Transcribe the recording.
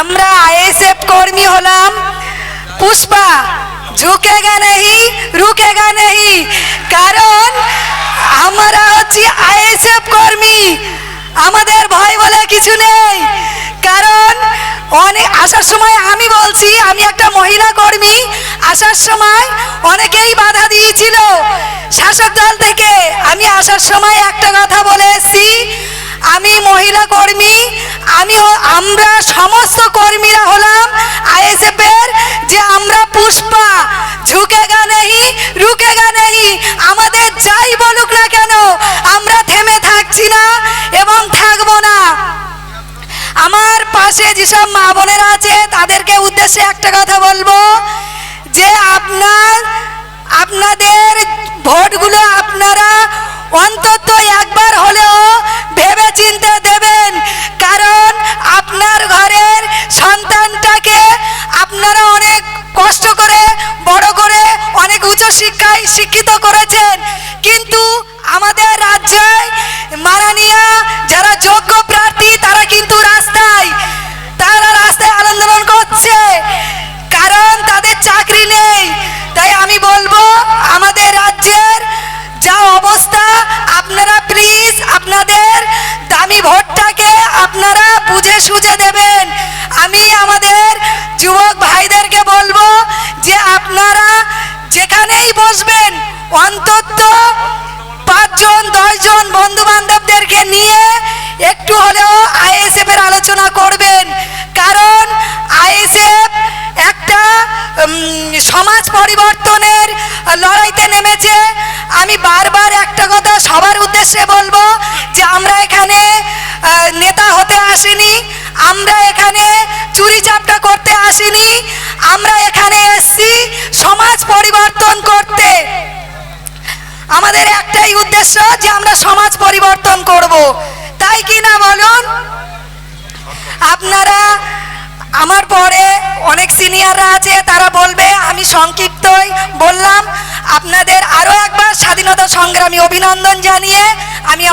আমরা আইএসএফ কর্মী হলাম। পুষ্পা, ঝুঁকেগা নেহি, রুকেগা নেহি। কারণ আমরা হচ্ছি আইএসএফ কর্মী। আমাদের ভয় বলে কিছু নেই। কারণ অনেক আসার সময় আমি বলছি, আমি একটা মহিলা কর্মী। আসার সময় অনেকেই বাধা দিয়েছিল। শাসক দল থেকে আমি আসার সময় একটা কথা বলে এসেছি। আমি মহিলা কর্মী, আমি আমরা সমস্ত কর্মীরা হলাম আইএসএফ এর যে আমরা পুষ্পা ঝুঁকেগা নেহি রুকেগা নেই, আমাদের যাই বলুক না কেন, আমরা থেমে থাকছি না এবং থাকব না। আমার পাশে যেসব মা বোনেরা আছে, তাদেরকে উদ্দেশ্যে একটা কথা বলব, যে আপনার, আপনাদের ভোটগুলো আপনারা অন্তত শিক্ষায় শিক্ষিত করেছেন। কিন্তু আমাদের রাজ্যে মাননীয় যারা যোগ্য প্রার্থী, তারা কিন্তু রাস্তায়, তারা রাস্তায় আন্দোলন করছে। কারণ তাদের চাকরি নেই। তাই আমি বলব, আমাদের রাজ্যের যা অবস্থা, আপনারা প্লিজ আপনাদের দামি ভোটটাকে আপনারা বুঝে সুঝে দেবেন। আমি আমাদের যুবক ভাইদেরকে বলব যে আপনারা যেখানেই বসবেন। অন্তত পাঁচজন, দশজন বন্ধু বান্ধবদেরকে নিয়ে একটু হলেও আইএসএফ এর আলোচনা করবেন। কারণ আইএসএফ একটা সমাজ পরিবর্তনের লড়াইতে নেমেছে। আমি বারবার একটা কথা সবার উদ্দেশ্যে বলব যে আমরা এখানে নেতা হতে আসিনি। আমরা এখানে আমাদের একটাই উদ্দেশ্য যে আমরা সমাজ পরিবর্তন করব। তাই কি না বলুন? আপনারা, আমার পরে অনেক সিনিয়ররা আছে, তারা বলবে, আমি সংক্ষিপ্তই বললাম, আপনাদের আরও একবার স্বাধীনতা সংগ্রামী অভিনন্দন জানিয়ে আমি